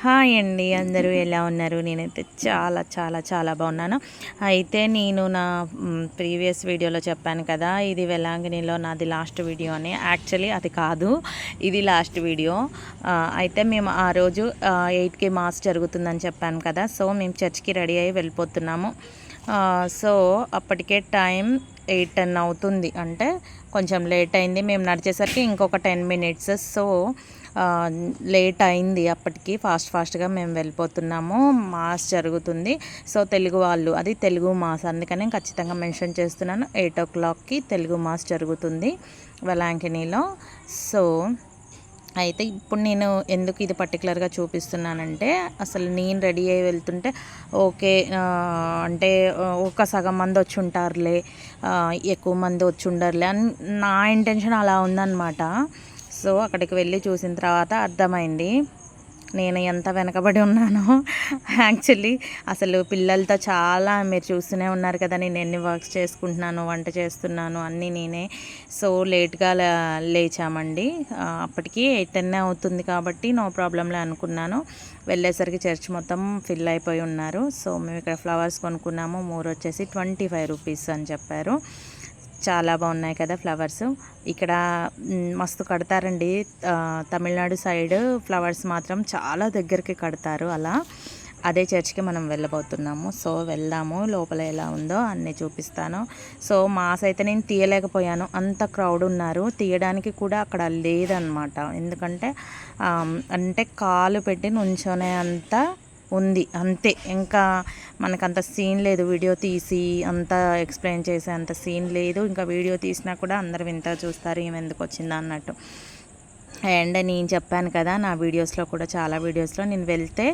Hi అండి అందరూ ఎలా ఉన్నారు? నేనైతే చాలా చాలా చాలా బాగున్నాను. అయితే నేను నా ప్రీవియస్ వీడియోలో చెప్పాను కదా ఇది వెలాంగినిలో నాది లాస్ట్ వీడియో అని. యాక్చువల్లీ అది కాదు ఇది లాస్ట్ వీడియో. అయితే మేము ఆ రోజు ఎయిట్కి మాస్ జరుగుతుందని చెప్పాను కదా సో మేము చర్చ్కి రెడీ అయ్యి వెళ్ళిపోతున్నాము. సో అప్పటికే టైం ఎయిట్ టెన్ అవుతుంది. అంటే కొంచెం లేట్ అయింది. మేము నడిచేసరికి ఇంకొక టెన్ మినిట్స్. సో లేట్ అయింది అప్పటికి. ఫాస్ట్ ఫాస్ట్గా మేము వెళ్ళిపోతున్నాము. మాస్ జరుగుతుంది. సో తెలుగు వాళ్ళు అది తెలుగు మాస్. అందుకని ఖచ్చితంగా మెన్షన్ చేస్తున్నాను. ఎయిట్ ఓ క్లాక్కి తెలుగు మాస్ జరుగుతుంది. వెలాంకినీలో సో అయితే ఇప్పుడు నేను ఎందుకు ఇది పర్టికులర్గా చూపిస్తున్నానంటే అసలు నేను రెడీ అయ్యి వెళ్తుంటే ఓకే అంటే ఒక సగం మంది వచ్చి ఉంటారులే ఎక్కువ మంది వచ్చి ఉండరులే అని నా ఇంటెన్షన్ అలా ఉందన్నమాట. సో అక్కడికి వెళ్ళి చూసిన తర్వాత అర్థమైంది. నేను ఎంత వెనకబడి ఉన్నానో. యాక్చువల్లీ అసలు పిల్లలతో చాలా మీరు చూస్తూనే ఉన్నారు కదా నేను ఎన్ని వర్క్స్ చేసుకుంటున్నాను వంట చేస్తున్నాను అన్నీ నేనే. సో లేట్గా లేచామండి. అప్పటికి ఎయిట్ టెన్ అవుతుంది కాబట్టి నో ప్రాబ్లంలే అనుకున్నాను. వెళ్ళేసరికి చర్చ్ మొత్తం ఫిల్ అయిపోయి ఉన్నారు. సో మేము ఇక్కడ ఫ్లవర్స్ కొనుక్కున్నాము మూడు వచ్చేసి ట్వంటీ ఫైవ్ రూపీస్ అని చెప్పారు. చాలా బాగున్నాయి కదా ఫ్లవర్స్. ఇక్కడ మస్తు కడతారండి. తమిళనాడు సైడ్ ఫ్లవర్స్ మాత్రం చాలా దగ్గరికి కడతారు అలా. అదే చర్చ్కి మనం వెళ్ళబోతున్నాము. సో వెళ్దాము. లోపల ఎలా ఉందో అన్నీ చూపిస్తాను. సో మాస్ అయితే నేను తీయలేకపోయాను. అంత క్రౌడ్ ఉన్నారు. తీయడానికి కూడా అక్కడ లేదనమాట ఎందుకంటే అంటే కాలు పెట్టి నుంచోనే అంత ఉంది అంతే. ఇంకా మనకు అంత సీన్ లేదు వీడియో తీసి అంత ఎక్స్ప్లెయిన్ చేసే అంత సీన్ లేదు. ఇంకా వీడియో తీసినా కూడా అందరు వింత చూస్తారు ఈమె ఎందుకు వచ్చిందా అన్నట్టు. అండ్ నేను చెప్పాను కదా నా వీడియోస్లో కూడా చాలా వీడియోస్లో నేను వెళ్తే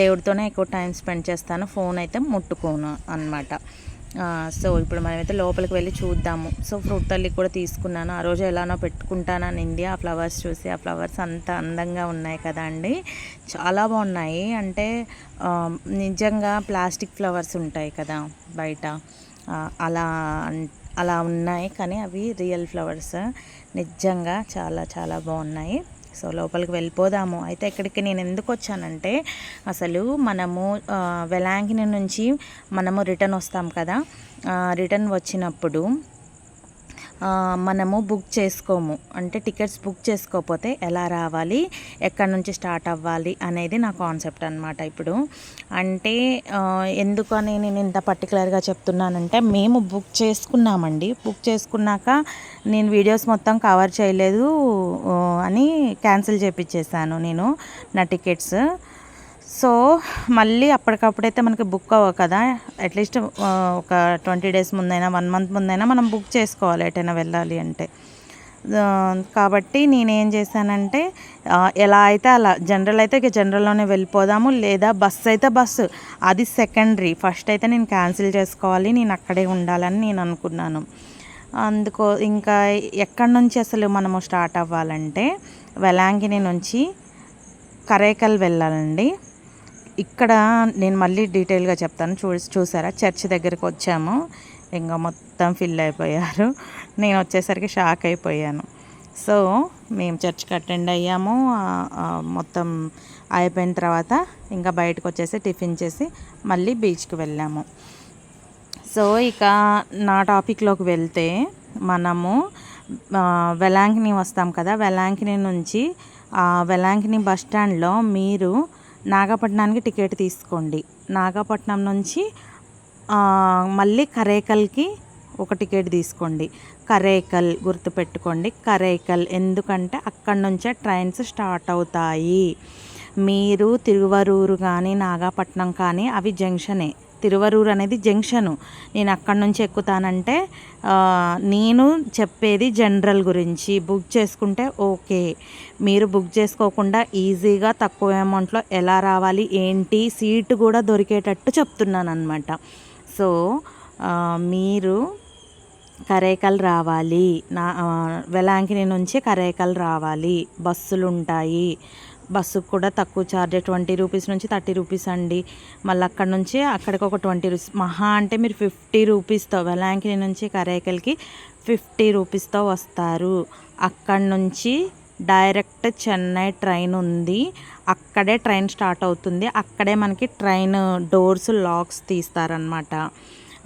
దేవుడితోనే ఎక్కువ టైం స్పెండ్ చేస్తాను ఫోన్ అయితే ముట్టుకోను అనమాట సో ఇప్పుడు మనమైతే లోపలికి వెళ్ళి చూద్దాము. సో ఫ్రూట్ తల్లి కూడా తీసుకున్నాను. ఆ రోజు ఎలానో పెట్టుకుంటాననింది ఆ ఫ్లవర్స్ చూసి ఆ ఫ్లవర్స్ అంత అందంగా ఉన్నాయి కదా అండి. చాలా బాగున్నాయి. అంటే నిజంగా ప్లాస్టిక్ ఫ్లవర్స్ ఉంటాయి కదా బయట. అలా అన్- అలా ఉన్నాయి. కానీ అవి రియల్ ఫ్లవర్స్. నిజంగా చాలా చాలా బాగున్నాయి. సో లోపలికి వెళ్ళిపోదాము. అయితే ఇక్కడికి నేను ఎందుకు వచ్చానంటే అసలు మనము వెలాంగిని నుంచి మనము రిటర్న్ వస్తాం కదా. రిటర్న్ వచ్చినప్పుడు మనము బుక్ చేసుకోము. అంటే టికెట్స్ బుక్ చేసుకోకపోతే ఎలా రావాలి ఎక్కడి నుంచి స్టార్ట్ అవ్వాలి అనేది నా కాన్సెప్ట్ అనమాట ఇప్పుడు. అంటే ఎందుకని నేను ఇంత పర్టికులర్గా చెప్తున్నానంటే మేము బుక్ చేసుకున్నామండి. బుక్ చేసుకున్నాక నేను వీడియోస్ మొత్తం కవర్ చేయలేదు అని క్యాన్సిల్ చేపించేసాను నేను నా టికెట్స్. సో మళ్ళీ అప్పటికప్పుడైతే మనకి బుక్ అవ్వ కదా. అట్లీస్ట్ ఒక ట్వంటీ డేస్ ముందైనా వన్ మంత్ ముందైనా మనం బుక్ చేసుకోవాలి ఎటైనా వెళ్ళాలి అంటే. కాబట్టి నేనేం చేశానంటే ఎలా అయితే అలా జనరల్ అయితే ఇక జనరల్లోనే వెళ్ళిపోదాము లేదా బస్సు అయితే బస్సు. అది సెకండరీ. ఫస్ట్ అయితే నేను క్యాన్సిల్ చేసుకోవాలి నేను అక్కడే ఉండాలని నేను అనుకున్నాను. అందుకో ఇంకా ఎక్కడి నుంచి అసలు మనము స్టార్ట్ అవ్వాలంటే వెలాంగిని నుంచి కరేకల్ వెళ్ళాలండి. ఇక్కడ నేను మళ్ళీ డీటెయిల్గా చెప్తాను. చూ చూసారా? చర్చ్ దగ్గరికి వచ్చాము. ఇంకా మొత్తం ఫిల్ అయిపోయారు. నేను వచ్చేసరికి షాక్ అయిపోయాను. సో మేము చర్చ్కి అటెండ్ అయ్యాము. మొత్తం అయిపోయిన తర్వాత ఇంకా బయటకు వచ్చేసి టిఫిన్ చేసి మళ్ళీ బీచ్కి వెళ్ళాము. సో ఇక నా టాపిక్లోకి వెళ్తే మనము వెలాంకిని వస్తాం కదా? వెలాంకిని నుంచి వెలాంకిని బస్ స్టాండ్లో మీరు నాగపట్నానికి టికెట్ తీసుకోండి. నాగపట్నం నుంచి మళ్ళీ కరేకల్కి ఒక టికెట్ తీసుకోండి. కరేకల్ గుర్తుపెట్టుకోండి. కరేకల్ ఎందుకంటే అక్కడి నుంచే ట్రైన్స్ స్టార్ట్ అవుతాయి. మీరు తిరువరూరు కానీ నాగపట్నం కానీ అవి జంక్షనే. తిరువరూరు అనేది జంక్షను. నేను అక్కడి నుంచి ఎక్కుతానంటే నేను చెప్పేది జనరల్ గురించి. బుక్ చేసుకుంటే ఓకే. మీరు బుక్ చేసుకోకుండా ఈజీగా తక్కువ అమౌంట్లో ఎలా రావాలి ఏంటి సీటు కూడా దొరికేటట్టు చెప్తున్నాను అనమాట సో మీరు కరేకల్ రావాలి. నా వెలాంకిని నుంచి కరేకల్ రావాలి. బస్సులు ఉంటాయి బస్సుకు కూడా తక్కువ ఛార్జ్ ట్వంటీ రూపీస్ నుంచి థర్టీ రూపీస్ అండి. మళ్ళీ అక్కడ నుంచి అక్కడికి ఒక ట్వంటీ రూపీస్ మహా అంటే మీరు ఫిఫ్టీ రూపీస్తో వెలాంకిని నుంచి కరేకల్కి ఫిఫ్టీ రూపీస్తో వస్తారు. అక్కడి నుంచి డైరెక్ట్ చెన్నై ట్రైన్ ఉంది. అక్కడే ట్రైన్ స్టార్ట్ అవుతుంది. అక్కడే మనకి ట్రైన్ డోర్స్ లాక్స్ తీస్తారనమాట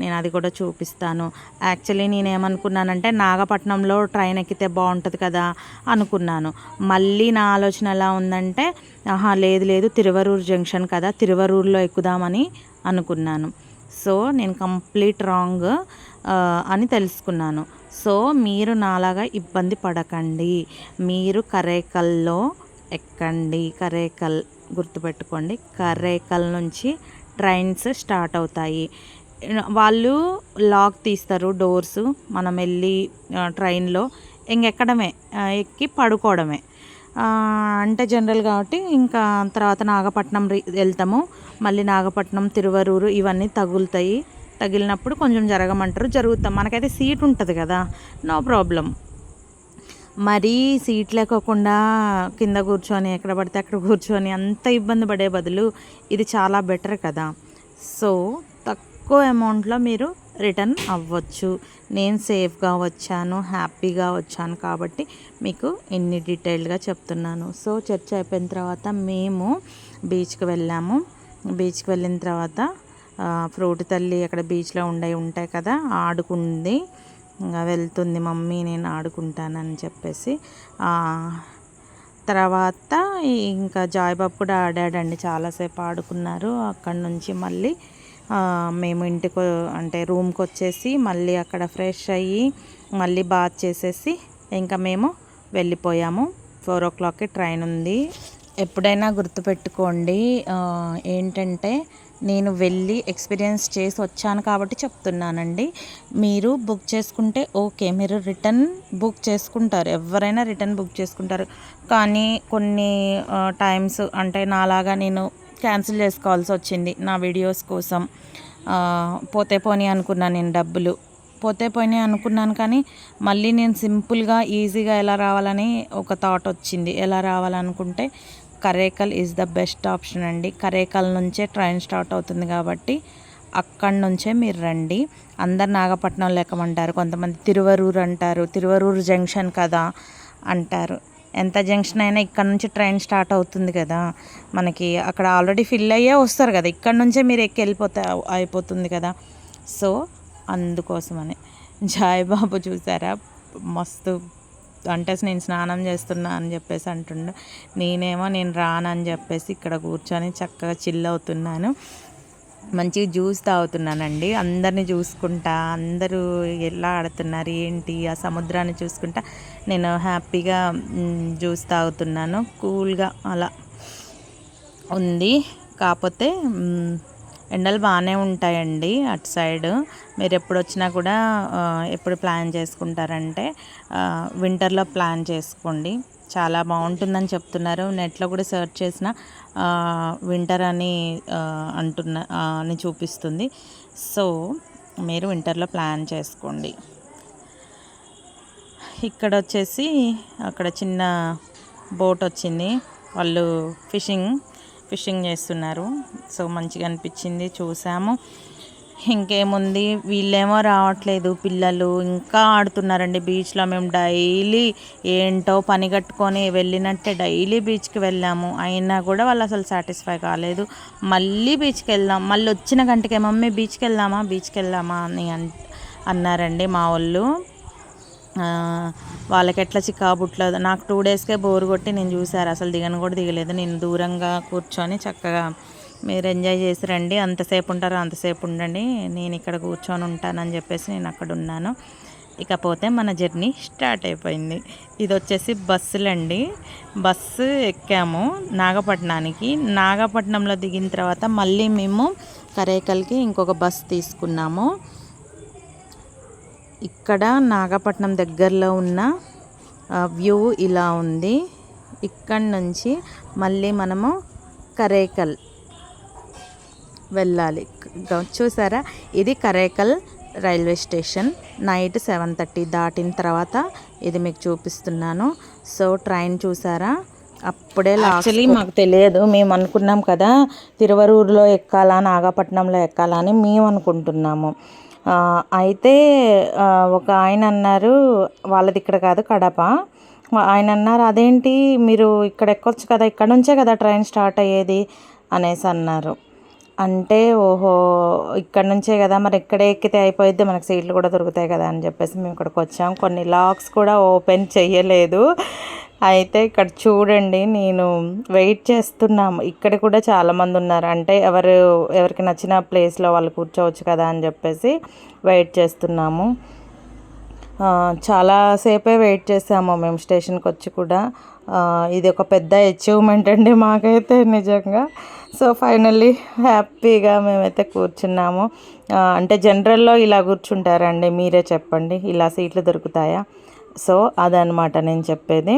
నేను అది కూడా చూపిస్తాను. యాక్చువల్లీ నేను ఏమనుకున్నానంటే నాగపట్నంలో ట్రైన్ ఎక్కితే బాగుంటుంది కదా అనుకున్నాను. మళ్ళీ నా ఆలోచన ఎలా ఉందంటే ఆహా లేదు లేదు తిరువరూరు జంక్షన్ కదా తిరువరూరులో ఎక్కుదామని అనుకున్నాను. సో నేను కంప్లీట్ రాంగ్ అని తెలుసుకున్నాను. సో మీరు నాలాగా ఇబ్బంది పడకండి. మీరు కరేకల్లో ఎక్కండి. కరేకల్ గుర్తుపెట్టుకోండి. కరేకల్ నుంచి ట్రైన్స్ స్టార్ట్ అవుతాయి. వాళ్ళు లాక్ తీస్తారు డోర్స్ మనం వెళ్ళి ట్రైన్లో ఇంకెక్కడమే ఎక్కి పడుకోవడమే. అంటే జనరల్ కాబట్టి ఇంకా తర్వాత నాగపట్నం వెళ్తాము. మళ్ళీ నాగపట్నం తిరువరూరు ఇవన్నీ తగులుతాయి. తగిలినప్పుడు కొంచెం జరగమంటారు జరుగుతాం. మనకైతే సీట్ ఉంటుంది కదా నో ప్రాబ్లం. మరీ సీట్ లేకోకుండా కింద కూర్చొని ఎక్కడ పడితే అక్కడ కూర్చొని అంత ఇబ్బంది పడే బదులు ఇది చాలా బెటర్ కదా. సో తక్కువ అమౌంట్లో మీరు రిటర్న్ అవ్వచ్చు. నేను సేఫ్గా వచ్చాను హ్యాపీగా వచ్చాను కాబట్టి మీకు ఇన్ని డీటెయిల్డ్గా చెప్తున్నాను. సో చర్చ అయిపోయిన తర్వాత మేము బీచ్కి వెళ్ళాము. బీచ్కి వెళ్ళిన తర్వాత ఫ్రూట్ తల్లి అక్కడ బీచ్లో ఉండే ఉంటాయి కదా ఆడుకుంది. ఇంకా వెళ్తుంది మమ్మీ నేను ఆడుకుంటానని చెప్పేసి. తర్వాత ఇంకా జాయ్బాబు కూడా ఆడాడండి చాలాసేపు ఆడుకున్నారు. అక్కడి నుంచి మళ్ళీ మేము ఇంటికి అంటే రూమ్కి వచ్చేసి మళ్ళీ అక్కడ ఫ్రెష్ అయ్యి మళ్ళీ బాత్ చేసేసి ఇంకా మేము వెళ్ళిపోయాము. ఫోర్ ఓ క్లాక్కి ట్రైన్ ఉంది. ఎప్పుడైనా గుర్తుపెట్టుకోండి ఏంటంటే నేను వెళ్ళి ఎక్స్పీరియన్స్ చేసి వచ్చాను కాబట్టి చెప్తున్నానండి. మీరు బుక్ చేసుకుంటే ఓకే మీరు రిటర్న్ బుక్ చేసుకుంటారు. ఎవరైనా రిటర్న్ బుక్ చేసుకుంటారు. కానీ కొన్ని టైమ్స్ అంటే నాలాగా నేను క్యాన్సిల్ చేసుకోవాల్సి వచ్చింది నా వీడియోస్ కోసం. పోతే పోనీ అనుకున్నాను నేను డబ్బులు. పోతే పోయినాయి అనుకున్నాను కానీ మళ్ళీ నేను సింపుల్గా ఈజీగా ఎలా రావాలని ఒక థాట్ వచ్చింది. ఎలా రావాలనుకుంటే Karaikal is the best option అండి. కరేకల్ నుంచే ట్రైన్ స్టార్ట్ అవుతుంది కాబట్టి అక్కడి నుంచే మీరు రండి. అందరు నాగపట్నం లెక్కమంటారు కొంతమంది తిరువరూరు అంటారు. తిరువరూరు జంక్షన్ కదా అంటారు. ఎంత జంక్షన్ అయినా ఇక్కడ నుంచి ట్రైన్ స్టార్ట్ అవుతుంది కదా. మనకి అక్కడ ఆల్రెడీ ఫిల్ అయ్యే వస్తారు కదా. ఇక్కడ నుంచే మీరు ఎక్కి వెళ్ళిపోతే అయిపోతుంది కదా. సో అందుకోసమని. జాయ్ బాబు చూసారా? మస్తు అంటే నేను స్నానం చేస్తున్నా అని చెప్పేసి అంటుండే. నేనేమో నేను రానని చెప్పేసి ఇక్కడ కూర్చొని చక్కగా చిల్ అవుతున్నాను. మంచిగా జ్యూస్ తాగుతున్నానండి. అందరిని చూసుకుంటా అందరూ ఎలా ఆడుతున్నారు ఏంటి ఆ సముద్రాన్ని చూసుకుంటా నేను హ్యాపీగా జ్యూస్ తాగుతున్నాను. కూల్గా అలా ఉంది. కాకపోతే ఎండలు బాగానే ఉంటాయండి అటు సైడ్. మీరు ఎప్పుడు వచ్చినా కూడా ఎప్పుడు ప్లాన్ చేసుకుంటారంటే వింటర్లో ప్లాన్ చేసుకోండి. చాలా బాగుంటుందని చెప్తున్నారు. నెట్లో కూడా సెర్చ్ చేసిన వింటర్ అని అంటున్న అని చూపిస్తుంది. సో మీరు వింటర్లో ప్లాన్ చేసుకోండి. ఇక్కడ వచ్చేసి అక్కడ చిన్న బోట్ వచ్చింది. వాళ్ళు ఫిషింగ్ ఫిషింగ్ చేస్తున్నారు. సో మంచిగా అనిపించింది. చూసాము. ఇంకేముంది? వీళ్ళేమో రావట్లేదు. పిల్లలు ఇంకా ఆడుతున్నారండి బీచ్లో. మేము డైలీ ఏంటో పని కట్టుకొని వెళ్ళినట్టే డైలీ బీచ్కి వెళ్ళాము. అయినా కూడా వాళ్ళు అసలు సాటిస్ఫై కాలేదు. మళ్ళీ బీచ్కి వెళ్దాం. మళ్ళీ వచ్చిన గంటకే మమ్మీ బీచ్కి వెళ్దామా? బీచ్కి వెళ్దామా? అని అన్నారండి మా వాళ్ళు వాళ్ళకి ఎట్లా చిక్కాబుట్లేదు నాకు టూ డేస్కే బోర్ కొట్టి నేను చూసారు. అసలు దిగను కూడా దిగలేదు. నేను దూరంగా కూర్చొని చక్కగా మీరు ఎంజాయ్ చేసి రండి. అంతసేపు ఉంటారో అంతసేపు ఉండండి. నేను ఇక్కడ కూర్చొని ఉంటానని చెప్పేసి నేను అక్కడ ఉన్నాను. ఇకపోతే మన జర్నీ స్టార్ట్ అయిపోయింది. ఇది వచ్చేసి బస్సులండి బస్సు ఎక్కాము నాగపట్నానికి. నాగపట్నంలో దిగిన తర్వాత మళ్ళీ మేము కరేకల్కి ఇంకొక బస్ తీసుకున్నాము. ఇక్కడ నాగపట్నం దగ్గరలో ఉన్న వ్యూ ఇలా ఉంది. ఇక్కడి నుంచి మళ్ళీ మనము కరేకల్ వెళ్ళాలి. చూసారా? ఇది Karaikal railway station. Night seven thirty దాటిన తర్వాత ఇది మీకు చూపిస్తున్నాను. సో ట్రైన్ చూసారా? అప్పుడే యాక్చువల్లీ మాకు తెలియదు. మేము అనుకున్నాం కదా తిరువరూరులో ఎక్కాలా నాగపట్నంలో ఎక్కాలా అని మేము అనుకుంటున్నాము. అయితే ఒక ఆయన అన్నారు వాళ్ళది ఇక్కడ కాదు కడప. ఆయన అన్నారు అదేంటి? మీరు ఇక్కడ ఎక్కొచ్చు కదా ఇక్కడ నుంచే కదా ట్రైన్ స్టార్ట్ అయ్యేది? అనేసి అన్నారు. అంటే ఓహో ఇక్కడ నుంచే కదా మరి ఎక్కడ ఎక్కితే అయిపోయిద్ది మనకు సీట్లు కూడా దొరుకుతాయి కదా అని చెప్పేసి మేము ఇక్కడికి వచ్చాం. కొన్ని లాక్స్ కూడా ఓపెన్ చేయలేదు అయితే ఇక్కడ చూడండి నేను వెయిట్ చేస్తున్నాము. ఇక్కడ కూడా చాలామంది ఉన్నారు. అంటే ఎవరు ఎవరికి నచ్చిన ప్లేస్లో వాళ్ళు కూర్చోవచ్చు కదా అని చెప్పేసి వెయిట్ చేస్తున్నాము. చాలాసేపే వెయిట్ చేసాము మేము స్టేషన్కి వచ్చి కూడా. ఇది ఒక పెద్ద అచీవ్మెంట్ అండి మాకైతే నిజంగా. సో ఫైనల్లీ హ్యాపీగా మేమైతే కూర్చున్నాము. అంటే జనరల్లో ఇలా కూర్చుంటారండి మీరే చెప్పండి. ఇలా సీట్లు దొరుకుతాయా? సో అదనమాట నేను చెప్పేది.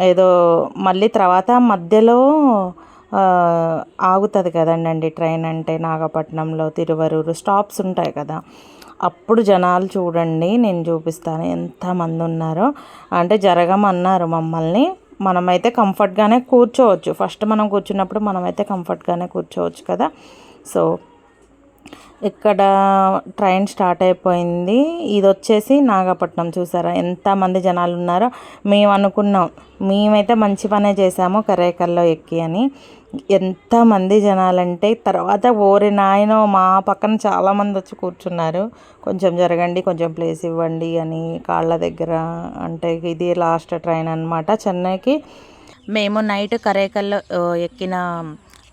ఏదో మళ్ళీ తర్వాత మధ్యలో ఆగుతుంది కదండి ట్రైన్ అంటే నాగపట్నంలో తిరువరూరు స్టాప్స్ ఉంటాయి కదా. అప్పుడు జనాలు చూడండి నేను చూపిస్తాను ఎంతమంది ఉన్నారో. అంటే జరగమన్నారు మమ్మల్ని. మనమైతే కంఫర్ట్గానే కూర్చోవచ్చు. ఫస్ట్ మనం కూర్చున్నప్పుడు మనమైతే కంఫర్ట్గానే కూర్చోవచ్చు కదా. సో ఇక్కడ ట్రైన్ స్టార్ట్ అయిపోయింది. ఇది వచ్చేసి నాగపట్నం చూసారా? ఎంతమంది జనాలు ఉన్నారో మేము అనుకున్నాం. మేమైతే మంచి పనే చేసాము కరేకల్లో ఎక్కి అని. ఎంతమంది జనాలంటే తర్వాత ఓరి నాయనో మా పక్కన చాలామంది వచ్చి కూర్చున్నారు. కొంచెం జరగండి కొంచెం ప్లేస్ ఇవ్వండి అని కాళ్ళ దగ్గర అంటే ఇది లాస్ట్ ట్రైన్ అనమాట చెన్నైకి మేము నైట్ కరేకల్లో ఎక్కిన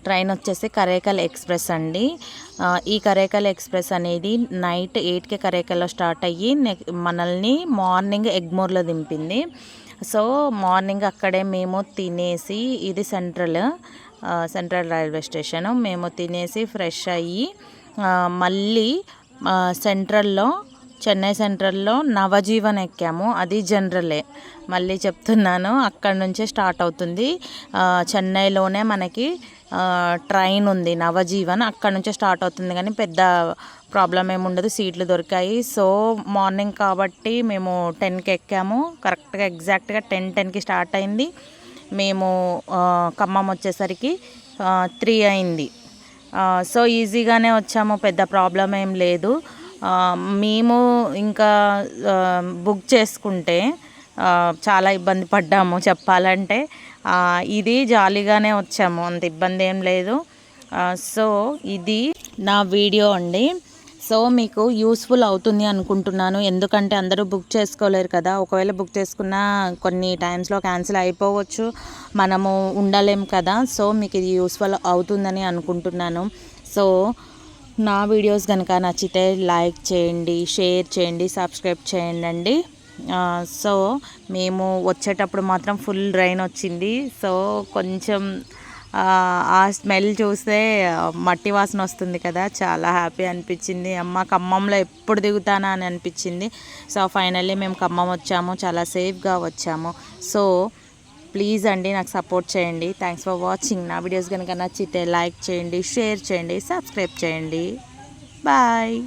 ట్రైన్ వచ్చేసి కరేకల్ ఎక్స్ప్రెస్ అండి. ఈ కరేకల్ ఎక్స్ప్రెస్ అనేది నైట్ ఎయిట్కి కరేకల్లో స్టార్ట్ అయ్యి మనల్ని మార్నింగ్ ఎగ్మోర్లో దింపింది. సో మార్నింగ్ అక్కడే మేము తినేసి ఇది సెంట్రల్ సెంట్రల్ రైల్వే స్టేషన్. మేము తినేసి ఫ్రెష్ అయ్యి మళ్ళీ సెంట్రల్లో చెన్నై సెంట్రల్లో నవజీవన్ ఎక్కాము. అది జనరలే. మళ్ళీ చెప్తున్నాను అక్కడ నుంచే స్టార్ట్ అవుతుంది. చెన్నైలోనే మనకి ట్రైన్ ఉంది నవజీవన్. అక్కడ నుంచే స్టార్ట్ అవుతుంది కానీ పెద్ద ప్రాబ్లం ఏమి ఉండదు సీట్లు దొరికాయి. సో మార్నింగ్ కాబట్టి మేము టెన్కి ఎక్కాము. కరెక్ట్గా ఎగ్జాక్ట్గా టెన్ టెన్కి స్టార్ట్ అయింది. మేము ఖమ్మం వచ్చేసరికి త్రీ అయింది. సో ఈజీగానే వచ్చాము పెద్ద ప్రాబ్లం ఏం లేదు. మేము ఇంకా బుక్ చేసుకుంటే చాలా ఇబ్బంది పడ్డాము చెప్పాలంటే. ఇది జాలీగానే వచ్చాము అంత ఇబ్బంది ఏం లేదు. సో ఇది నా వీడియో అండి. సో మీకు యూస్ఫుల్ అవుతుంది అనుకుంటున్నాను. ఎందుకంటే అందరూ బుక్ చేసుకోలేరు కదా. ఒకవేళ బుక్ చేసుకున్నా కొన్ని టైమ్స్లో క్యాన్సిల్ అయిపోవచ్చు. మనము ఉండలేం కదా. సో మీకు ఇది యూస్ఫుల్ అవుతుందని అనుకుంటున్నాను. సో నా వీడియోస్ కనుక నచ్చితే లైక్ చేయండి షేర్ చేయండి సబ్స్క్రైబ్ చేయండి. సో మేము వచ్చేటప్పుడు మాత్రం ఫుల్ రైన్ వచ్చింది. సో కొంచెం ఆ, స్మెల్ చూస్తే మట్టి వాసన వస్తుంది కదా. చాలా హ్యాపీ అనిపించింది. అమ్మ ఖమ్మంలో ఎప్పుడు దిగుతానా అని అనిపించింది. సో ఫైనల్లీ మేము ఖమ్మం వచ్చాము. చాలా సేఫ్గా వచ్చాము. సో ప్లీజ్ అండి నాకు సపోర్ట్ చేయండి. Thanks for watching. నా వీడియోస్ కనుక నచ్చితే లైక్ చేయండి షేర్ చేయండి సబ్స్క్రైబ్ చేయండి. బాయ్.